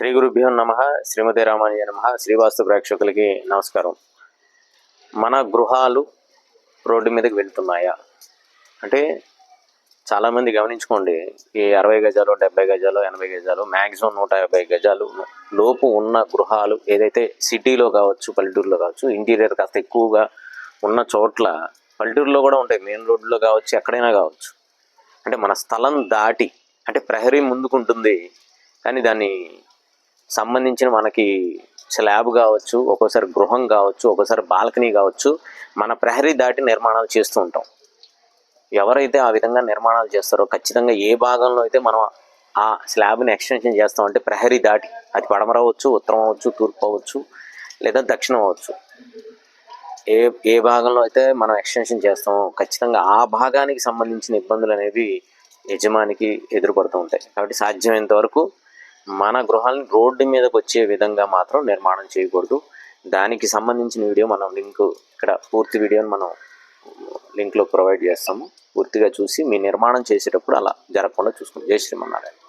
శ్రీ గురుభ్యో నమ శ్రీమతి రామానుజ నమ శ్రీవాస్తు ప్రేక్షకులకి నమస్కారం. మన గృహాలు రోడ్డు మీదకి వెళ్తున్నాయా? అంటే చాలామంది గమనించుకోండి ఈ అరవై గజాలు డెబ్బై గజాలు ఎనభై గజాలు మ్యాక్సిమం నూట యాభై గజాలు లోపు ఉన్న గృహాలు ఏదైతే సిటీలో కావచ్చు పల్లెటూరులో కావచ్చు ఇంటీరియర్ కాస్త ఎక్కువగా ఉన్న చోట్ల పల్లెటూరులో కూడా ఉంటాయి. మెయిన్ రోడ్లో కావచ్చు ఎక్కడైనా కావచ్చు. అంటే మన స్థలం దాటి అంటే ప్రహరీ ముందుకుంటుంది కానీ దాన్ని సంబంధించిన మనకి స్లాబ్ కావచ్చు ఒక్కోసారి గృహం కావచ్చు ఒక్కోసారి బాల్కనీ కావచ్చు మన ప్రహరీ దాటి నిర్మాణాలు చేస్తూ ఉంటాం. ఎవరైతే ఆ విధంగా నిర్మాణాలు చేస్తారో ఖచ్చితంగా ఏ భాగంలో అయితే మనం ఆ స్లాబ్ని ఎక్స్టెన్షన్ చేస్తామంటే ప్రహరీ దాటి అది పడమర అవ్వచ్చు ఉత్తరం అవ్వచ్చు తూర్పు అవ్వచ్చు లేదా దక్షిణం అవ్వచ్చు. ఏ ఏ భాగంలో అయితే మనం ఎక్స్టెన్షన్ చేస్తామో ఖచ్చితంగా ఆ భాగానికి సంబంధించిన ఇబ్బందులు అనేవి యజమానికి ఎదురుపడుతూ ఉంటాయి. కాబట్టి సాధ్యమైనంత వరకు మన గృహాలను రోడ్డు మీదకి వచ్చే విధంగా మాత్రం నిర్మాణం చేయకూడదు. దానికి సంబంధించిన వీడియో మనం లింక్ ఇక్కడ పూర్తి వీడియోని మనం లింక్లో ప్రొవైడ్ చేస్తాము. పూర్తిగా చూసి మీ నిర్మాణం చేసేటప్పుడు అలా జరగకుండా చూసుకుంటాం. జై శ్రీమన్నారాయణ.